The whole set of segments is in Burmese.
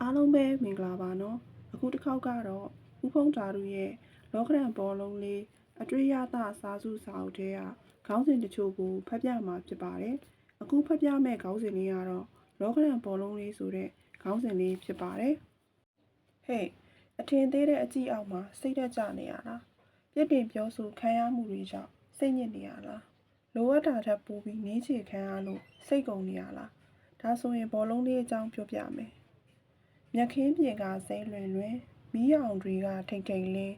အားလုံးပဲမင်္ဂလာပါနော်အခုတစ်ခေါက်ကတော့ဦးဖုံးဓာတို့ရဲ့လောကရန်ဘောလုံးလေးအတွေ့ရသစာစုစာအုပ်ထဲကခေါင်းစဉ်တချို့ကိုဖတ်ပြမှာဖြစ်ပါတယ်အခုဖတ်ပြမဲ့ခေါင်းစဉ်လေးကတော့လောကရန်ဘောလုံးလေးဆိုတဲ့ခေါင်းစဉ်လေးဖြစ်ပါတယ်ဟေးအထင်သေးတဲ့အကြည့်အောက်မှာစိတ်သက်ကြနေရလားပြစ်တင်ပြောဆိုခံရမှုတွေကြောင့်စိတ်ညစ်နေရလားလိုအပ်တာထက်ပိုပြီးနေချေခံရလို့စိတ်ကုန်နေရလားဒါဆိုရင်ဘောလုံးလေးအကြောင်းပြောပြမယ် မြက်ခင်းပြင်ကစိမ့်လွင်လွင်မီးရောင်တွေကထိန်ထိန်လင်း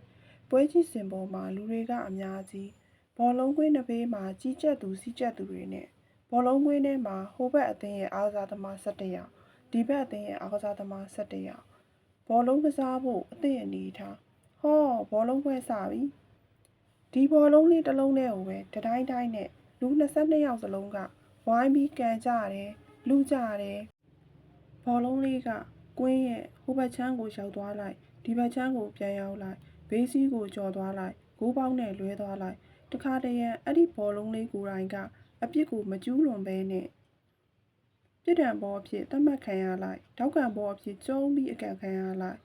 ပွဲကြီးစင်ပေါ်မှာလူတွေကအများကြီးဘောလုံးကွင်းတစ်ဘေးမှာကြီးကြက်သူစီးကြက်သူတွေနဲ့ဘောလုံးကွင်းထဲမှာဟိုဘက်အသင်းရဲ့အားကစားသမား17ယောက်ဒီဘက်အသင်းရဲ့အားကစားသမား17ယောက်ဘောလုံးကစားဖို့အသင့်အနေထားဟောဘောလုံးပွဲစပြီဒီဘောလုံးလေးတစ်လုံးနဲ့ကိုပဲတတိုင်းတိုင်းနဲ့လူ22ယောက်စလုံးကဝိုင်းပြီးကန်ကြတယ်လူကြတယ်ဘောလုံးလေးက ကွင်းရဲ့ဟိုဘက်ချမ်းကိုရောက်သွားလိုက်ဒီဘက်ချမ်းကိုပြန်ရောက်လိုက်ဘေးစီးကိုကျော်သွားလိုက်ဂိုးပေါက်နဲ့လွဲသွားလိုက်တခါတရံအဲ့ဒီဘောလုံးလေးကိုယ်တိုင်ကအပြစ်ကိုမကျူးလွန်ဘဲနဲ့ပြစ်ဒဏ်ဘောအဖြစ်သတ်မှတ်ခံရလိုက်တောက်ကန်ဘောအဖြစ်ကျုံးပြီးအကန်ခံရလိုက်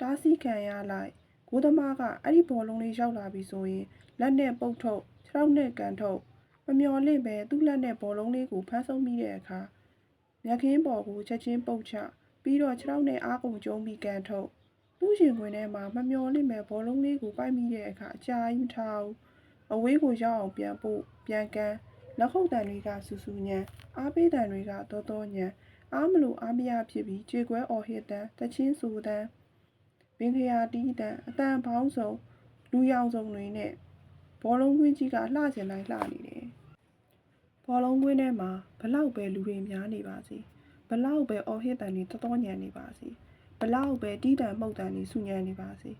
တားဆီးခံရလိုက်ဂိုးသမားကအဲ့ဒီဘောလုံးလေးရောက်လာပြီဆိုရင်လက်နဲ့ပုတ်ထုတ်ခြေထောက်နဲ့ကန်ထုတ်မမျော်လင့်ပဲသူ့လက်နဲ့ဘောလုံးလေးကိုဖမ်းဆုပ်မိတဲ့အခါမြက်ခင်းပေါ်ကိုချက်ချင်းပုတ်ချ ပြီးတော့ခြေထောက်နဲ့အားကုန်ကျုံးပြီးကန်ထုတ်သူ့ရှင်ခွင်ထဲမှာမမျော်လင့်မဲ့ဘောလုံးလေးကိုပိုက်မိတဲ့အခါအကြာကြီးမထားဘူးအဝေးကိုရောက်အောင်ပြန်ပို့ပြန်ကန်လက်ခုပ်တန်တွေကဆူဆူညံအားပေးတန်တွေကတောတောညံအားမလို့အားမရဖြစ်ပြီးကြေကွဲအော်ဟစ်တန်တချင်းဆူတန်ဘင်ခရာတီးတန်အတန်ပေါင်းစုံလူရောင်စုံတွေနဲ့ဘောလုံးကွင်းကြီးကလှကျင်တိုင်းလှနေတယ်ဘောလုံးကွင်းထဲမှာဘလောက်ပဲလူတွေများနေပါစေဘ လောက်ပဲအော်ဟစ်တန်တွေတတော်ညံနေပါစေဘလောက်ပဲတီးတန်မှုတ်တန်တွေဆူညံနေပါစေ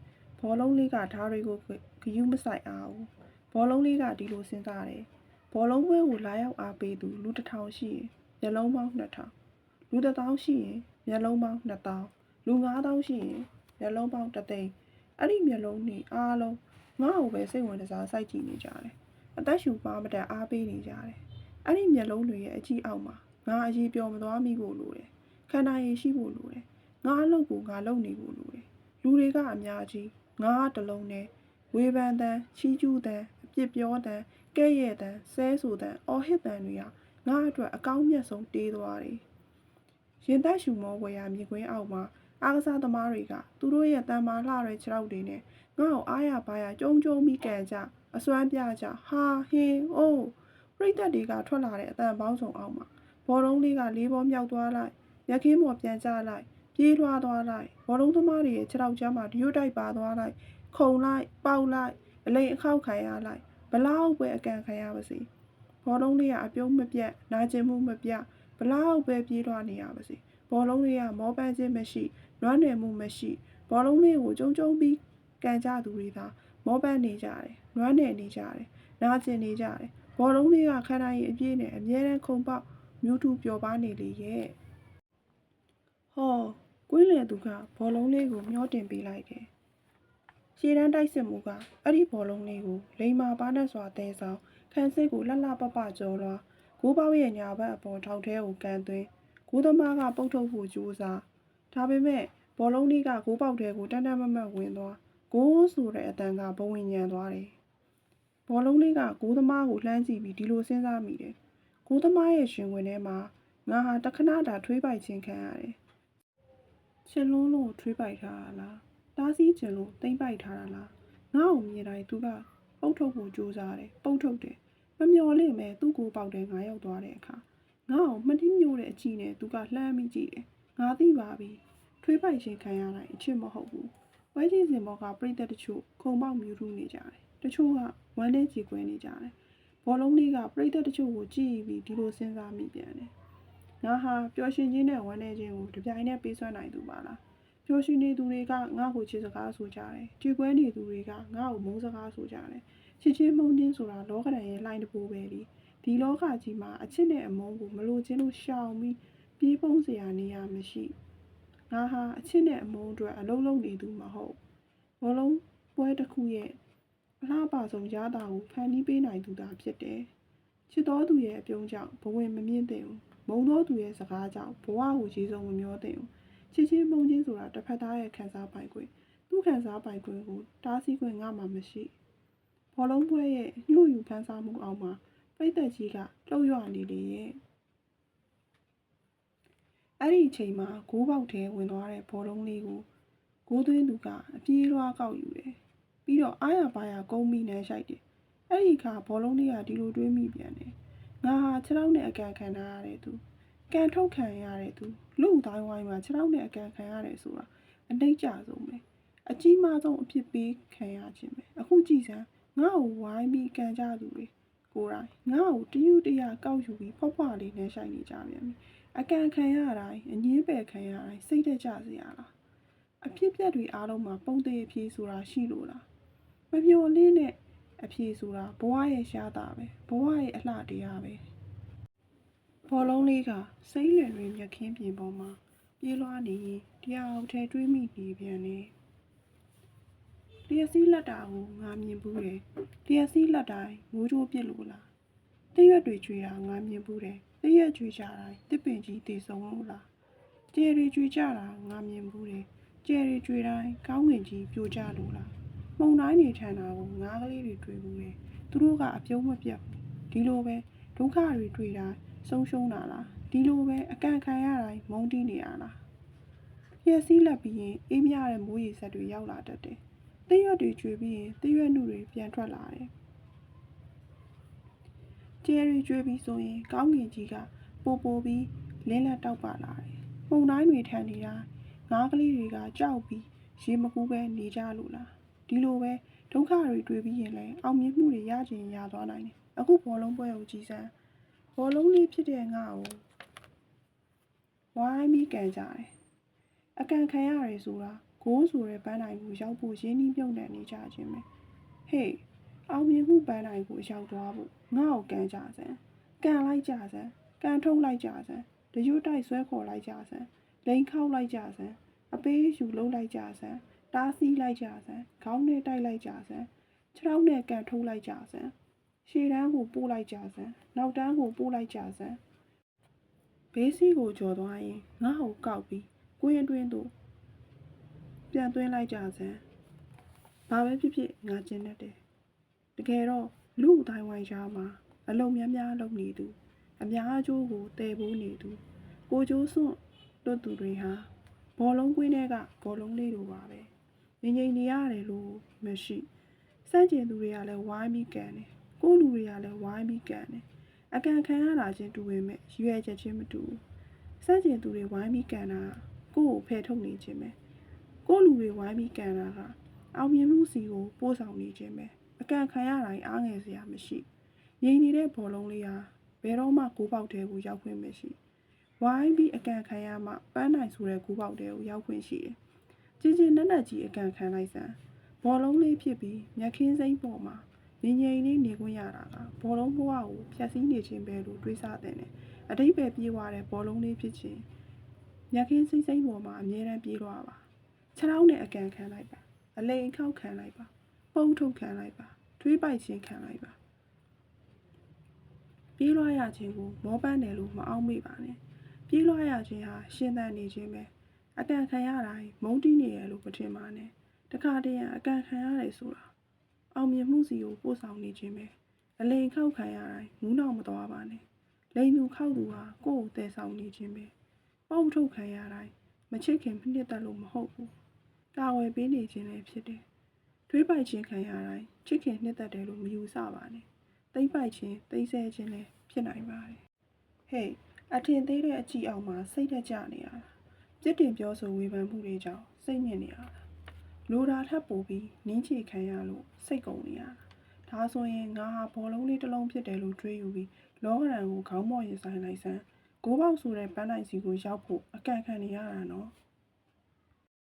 ဘောလုံးလေးကဓားတွေကိုဂယုမဆိုင်အောင်ဘောလုံးလေးကဒီလိုစဉ်းစားတယ်ဘောလုံးပွဲကိုလာရောက်အားပေးသူလူတစ်ထောင်ရှိရင်မျက်လုံးပေါင်း2000လူတစ်သောင်းရှိရင်မျက်လုံးပေါင်း2000လူ9000ရှိရင်မျက်လုံးပေါင်း3သိန်းအဲ့ဒီမျက်လုံးတွေအားလုံးငါ့ကိုပဲစိတ်ဝင်စားစိုက်ကြည့်နေကြတယ်အသက်ရှူပါမတတ်အားပေးနေကြတယ်အဲ့ဒီမျက်လုံးတွေရဲ့အကြည့်အောက်မှာ ငါအရေးပြောမသွားမိဖို့လိုတယ်ခန္ဓာရည်ရှိဖို့လိုတယ်ငါအလုပ်ကိုငါလုပ်နေဖို့လိုတယ်လူတွေကအများကြီးငါကတစ်လုံးနဲ့ဝေဖန်တန်ချီးကျူးတန်အပြစ်ပြောတန်ကဲ့ရဲ့တန်ဆဲဆိုတန်အော်ဟစ်တန်တွေကငါအတွက်အကောင်းမြတ်ဆုံးတေးသွားတယ်ရင်သက်ရှူမောဝယ်ရမြေခွင်းအောက်မှာအားကစားသမားတွေကသူတို့ရဲ့တန်မာလှတဲ့ခြေထောက်တွေနဲ့ငါ့ကိုအားရပါရကြုံကြုံပြီးကန်ကြအစွမ်းပြကြဟာဟင်းအိုးပရိသတ်တွေကထွက်လာတဲ့အတန်ပေါင်းစုံအောင်မှာ ဘောလုံးလေးကလေးပေါ်မြောက်သွားလိုက်ရက်ခင်းပေါ်ပြန်ကျလိုက်ပြေးလွှားသွားလိုက်ဘောလုံးသမားတွေရဲ့ခြေထောက်ချမ်းမှာဒီယိုတိုက်ပါသွားလိုက်ခုံလိုက်ပေါက်လိုက်အလိမ်အခောက်ခံရလိုက်ဘလောက်ပဲအကန်ခံရပါစေဘောလုံးလေးကအပြုံးမပြတ်နာကျင်မှုမပြတ်ဘလောက်ပဲပြေးလွှားနေရပါစေဘောလုံးလေးကမောပန်းခြင်းမရှိလွမ်းနယ်မှုမရှိဘောလုံးလေးကိုကြုံကြုံပြီးကန်ကြသူတွေသာမောပန်းနေကြတယ်လွမ်းနယ်နေကြတယ်နာကျင်နေကြတယ်ဘောလုံးလေးကခန္ဓာရည်အပြည့်နဲ့အမြဲတမ်းခုန်ပေါက် မြို့ထူပျော်ပါနေလေရဲ့ဟောကွင်းလယ်သူကဘောလုံးလေးကိုမျောတင်ပေးလိုက်တယ်ရှည်တန်းတိုက်စစ်မှုကအဲ့ဒီဘောလုံးလေးကိုလိမ္မာပါနဲ့စွာတဲဆောင်ခန်းစစ်ကိုလှလှပပကျော်လွှာဂိုးပေါက်ရဲ့ညာဘက်အပေါ်ထောက်ထဲကိုကန်သွင်းဂိုးသမားကပုတ်ထုတ်ဖို့ကြိုးစားဒါပေမဲ့ဘောလုံးလေးကဂိုးပေါက်ထဲကိုတန်းတန်းမတ်မတ်ဝင်သွားဂိုးဆိုတဲ့အတန်ကဘဝင်ညံသွားတယ်ဘောလုံးလေးကဂိုးသမားကိုလှမ်းကြည့်ပြီးဒီလိုစဉ်းစားမိတယ်။ ဂိုးသမားရဲ့ရှင်ဝင်ထဲမှာငါဟာတခဏတာထွေးပိုက်ခြင်းခံရတယ်။ရှင်လုံးလို့ထွေးပိုက်ထားတာလား။တားဆီးခြင်းလို့တိမ့်ပိုက်ထားတာလား။ငါ့ကိုမြင်တိုင်းသူကပုတ်ထုတ်ဖို့ကြိုးစားတယ်။ပုတ်ထုတ်တယ်။မမျော်လင့်ပဲသူ့ကိုပေါက်တယ်ငါရောက်သွားတဲ့အခါငါ့ကိုမနှင်းမျိုးတဲ့အကြည့်နဲ့သူကလှမ်းပြီးကြည့်တယ်။ငါသိပါပြီ။ထွေးပိုက်ခြင်းခံရတိုင်းအချစ်မဟုတ်ဘူး။ဝဲကြီးစင်ဘောကပြိသက်တချို့ခုံပေါက်မြူထူနေကြတယ်။တချို့ကဝမ်းနဲ့ကြေကွဲနေကြတယ်။ ဘောလုံးလေးကပြိသက်တချို့ကိုကြည့်ပြီးဒီလိုစဉ်းစားမိပြန်တယ်။ငါဟာပျော်ရွှင်ခြင်းနဲ့ဝမ်းနဲ့ခြင်းကိုတစ်ပြိုင်နက်ပေးစွမ်းနိုင်သူပါလား။ပျော်ရွှင်နေသူတွေကငါ့ကိုချစ်စကားဆိုကြတယ်။ကြေကွဲနေသူတွေကငါ့ကိုမုန်းစကားဆိုကြတယ်။ချစ်ချင်းမုန်းချင်းဆိုတာလောကဓာတ်ရဲ့လှိုင်းတစ်ပိုးပဲလေ။ဒီလောကကြီးမှာအချစ်နဲ့အမုန်းကိုမလိုချင်လို့ရှောင်ပြီးပြေးပုံးစရာနေရာမရှိ။ငါဟာအချစ်နဲ့အမုန်းအတွက်အလုံးလုံးနေသူမဟုတ်ဘောလုံးပွဲတစ်ခုရဲ့ အလှပဆုံးရတာကိုဖန်တီးပေးနိုင်သူသာဖြစ်တယ်ချစ်တော်သူရဲ့အပြုံးကြောင့်ဘဝင်မမြင့်သင့်ဘူးမုံတော်သူရဲ့စကားကြောင့်ဘဝကိုရေစုံမမျောသင့်ဘူးချစ်ချင်းမုန်းချင်းဆိုတာတစ်ဖက်သားရဲ့ခံစားပိုင်ခွင့်သူ့ခံစားပိုင်ခွင့်ကိုတားဆီးခွင့်ငါမှမရှိဘောလုံးပွဲရဲ့ညှို့ယူခန်းစားမှုအောက်မှာပြိသက်ကြီးကလှုပ်ရွနေလေရဲ့အဲ့ဒီအချိန်မှာဂိုးပေါက်ထဲဝင်သွားတဲ့ဘောလုံးလေးကိုဂိုးသွင်းသူကအပြေးလွှားကောက်ယူတယ် ပြီးတော့အားရပါရကုန်းမိနှမ်းရှိုက်တယ်အဲ့ဒီအခါဘောလုံးလေးကဒီလိုတွေးမိပြန်တယ်ငါဟာခြေထောက်နဲ့အကန်ခံထားရတဲ့သူကန်ထုတ်ခံရတဲ့သူလူ့တိုင်းဝိုင်းမှာခြေထောက်နဲ့အကန်ခံရတယ်ဆိုတာအနှိမ့်ကြဆုံးပဲအကြီးမားဆုံးအဖြစ်ပေးခံရခြင်းပဲအခုကြည့်စမ်းငါ့ကိုဝိုင်းပြီးကန်ကြသူတွေကိုယ်တိုင်ငါ့ကိုတယူတရကောက်ယူပြီးဖွားဖွားလေးနဲ့ဆိုင်နေကြပြန်ပြီအကန်ခံရတိုင်းအငင်းပယ်ခံရတိုင်းစိတ်တက်ကြစရာလားအဖြစ်ပြက်တွေအားလုံးမှာပုံသေးအဖြေဆိုတာရှိလို့လား မမျော်လင့်တဲ့အဖြေဆိုတာဘဝရဲ့ရှားတာပဲဘဝရဲ့အလှတရားပဲဘောလုံးလေးကစိမ့်လွင်လွင်မြက်ခင်းပြင်ပေါ်မှာပြေးလွှားနေရင်တရားအောင်ထဲတွေးမိနေပြန်တယ်။လျက်စီးလက်တာကိုငါမြင်ဘူးတယ်။လျက်စီးလက်တိုင်းမိုးကြိုးပြစ်လို့လား။တရွက်တွေကျွေတာငါမြင်ဘူးတယ်။တရွက်ကျွေကြတိုင်းတစ်ပင်ကြီးတည်ဆုံးလို့လား။ကျယ်တွေကျွေကြတာငါမြင်ဘူးတယ်။ကျယ်တွေကျွေတိုင်းကောင်းငင်ကြီးပြိုကျလို့လား။ မှုန်တိုင်းနေထန်တာကိုငါးကလေးတွေတွေ့ဘူးတယ်။သူတို့ကအပြုံးမပြတ်ဘူး။ဒီလိုပဲဒုက္ခတွေတွေ့တာဆုံးရှုံးတာလားဒီလိုပဲအကန့်ခံရတိုင်းမုန်းတီးနေရလားပြည့်စည်လက်ပြီးရင်အေးမြတဲ့မိုးရေဆက်တွေရောက်လာတတ်တယ်။တရွက်တွေကျွေပြီးရင်တရွက်နှုတွေပြန်ထွက်လာတယ်။ကျဲရီကျွေပြီးဆိုရင်ကောင်းငင်ကြီးကပိုပိုပြီးလင်းလက်တောက်ပါလာတယ်။မှုန်တိုင်းတွေထန်နေတာငါးကလေးတွေကကြောက်ပြီးရေမကူးပဲနေကြလို့လား ဒီလိုပဲဒုက္ခတွေတွေ့ပြီးရင်လည်းအောင်မြင်မှုတွေရချင်ရသွားနိုင်တယ်။အခုဘောလုံးပွဲကိုကြည်စမ်းဘောလုံးလေးဖြစ်တဲ့ငါ့ကိုဝိုင်းပြီးကန်ကြတယ်။အကန်ခံရတယ်ဆိုတာဂိုးဆိုတဲ့ပန်းတိုင်ကိုရောက်ဖို့ရင်းနှီးမြုပ်နှံနေကြခြင်းပဲ။ဟေးအောင်မြင်မှုပန်းတိုင်ကိုရောက်သွားဖို့ငါ့ကိုကန်ကြစမ်း။ကန်လိုက်ကြစမ်း။ကန်ထုတ်လိုက်ကြစမ်း။တရွတ်တိုက်ဆွဲခေါ်လိုက်ကြစမ်း။လိန်ခောက်လိုက်ကြစမ်း။အပေးယူလုံးလိုက်ကြစမ်း။ တားဆီးလိုက်ကြစမ်း။ခေါင်းနဲ့တိုက်လိုက်ကြစမ်း။ခြေထောက်နဲ့ကန်ထုတ်လိုက်ကြစမ်း။ရှေ့တန်းကိုပို့လိုက်ကြစမ်းနောက်တန်းကိုပို့လိုက်ကြစမ်းဘေးစီးကိုကြော်သွားရင်ငါ့ကိုကောက်ပြီးကိုရင်တွင်းသို့ပြန်သွင်းလိုက်ကြစမ်းဘာပဲဖြစ်ဖြစ်ငါကျင်တတ်တယ်တကယ်တော့လူအတိုင်းဝိုင်းရှားမှာအလုံးများများလုပ်နေသူအများအကျိုးကိုတည်ဖို့နေသူကိုကျိုးစွန့်တွတ်သူတွေဟာဘောလုံးကွင်းထဲကဘောလုံးလေးတို့ပါပဲ ငြိမ်ငြိမ်နေရတယ်လို့မရှိစန့်ကျင်သူတွေကလည်းဝိုင်းပြီးကန်တယ်ကိုယ့်လူတွေကလည်းဝိုင်းပြီးကန်တယ်အကန်ခံရတာချင်းတူပေမဲ့ရွယ်ချက်ချင်းမတူဘူးစန့်ကျင်သူတွေဝိုင်းပြီးကန်တာကကိုယ့်ကိုဖယ်ထုတ်နေခြင်းပဲကိုယ့်လူတွေဝိုင်းပြီးကန်တာကအောင်မြင်မှုစီကိုပို့ဆောင်နေခြင်းပဲအကန်ခံရတိုင်းအားငယ်စရာမရှိငြိမ်နေတဲ့ဘောလုံးလေးဟာဘယ်တော့မှကိုးပေါက်တဲကိုရောက်ခွင့်မရှိဝိုင်းပြီးအကန်ခံရမှပန်းနိုင်ဆိုတဲ့ကိုးပေါက်တဲကိုရောက်ခွင့်ရှိတယ် ကြည်ကျင်နက်နက်ကြီးအကန်ခံလိုက်စမ်းဘောလုံးလေးဖြစ်ပြီးမြက်ခင်းစိမ့်ပေါ်မှာငြိမ်ငြိမ်လေးနေခွင့်ရတာကဘောလုံးဘဝကိုဖျက်ဆီးနေခြင်းပဲလို့တွေးဆတဲ့တယ်။အတိတ်ပဲပြေးသွားတဲ့ဘောလုံးလေးဖြစ်ခြင်းညခင်းစိမ့်စိမ့်ပေါ်မှာအမြဲတမ်းပြေးသွားပါ။ခြေထောက်နဲ့အကန်ခံလိုက်ပါ။အလိန်ခောက်ခံလိုက်ပါ။ပုံထုတ်ခံလိုက်ပါ။တွေးပိုက်ခြင်းခံလိုက်ပါ။ပြေးလွှားရခြင်းကိုမောပန်းတယ်လို့မအောင်မေ့ပါနဲ့။ပြေးလွှားရခြင်းဟာရှင်းသန်နေခြင်းပဲ။ အကန်ခံရတိုင်းမုန်းတီးနေရလို့မထင်ပါနဲ့။တခါတည်းရန်အကန်ခံရတယ်ဆိုတာအောင်မြင်မှုစီကိုပို့ဆောင်နေခြင်းပဲအလိန်ခောက်ခံရတိုင်းမူးနောက်မသွားပါနဲ့လိန်သူခောက်သူဟာကိုယ့်ကိုတည်ဆောင်နေခြင်းပဲပေါက်ထုတ်ခံရတိုင်းမချစ်ခင်နှစ်သက်လို့မဟုတ်ဘူးကာဝယ်ပေးနေခြင်းလည်းဖြစ်တယ်တွေးပိုက်ခြင်းခံရတိုင်းချစ်ခင်နှစ်သက်တယ်လို့မယူဆပါနဲ့သိမ့်ပိုက်ခြင်းသိမ့်ဆဲခြင်းလည်းဖြစ်နိုင်ပါတယ်ဟေးအထင်သေးတဲ့အကြည့်အောင်မှာစိတ်တက်ကြနေရတာ ပြစ်တင်ပြောဆိုဝေဖန်မှုတွေကြောင့်စိတ်ညစ်နေရတာလိုတာထပ်ပို့ပြီးနင်းချေခံရလို့စိတ်ကုန်နေရတာဒါဆိုရင်ငါဟာဘောလုံးလေးတစ်လုံးဖြစ်တယ်လို့တွေးယူပြီးလောကရန်ကိုခေါင်းမော့ရင်ဆိုင်လိုက်စမ်းဂိုးပေါက်ဆိုတဲ့ပန်းတိုင်စီကိုရောက်ဖို့အကန့်ခံနေရတာနော်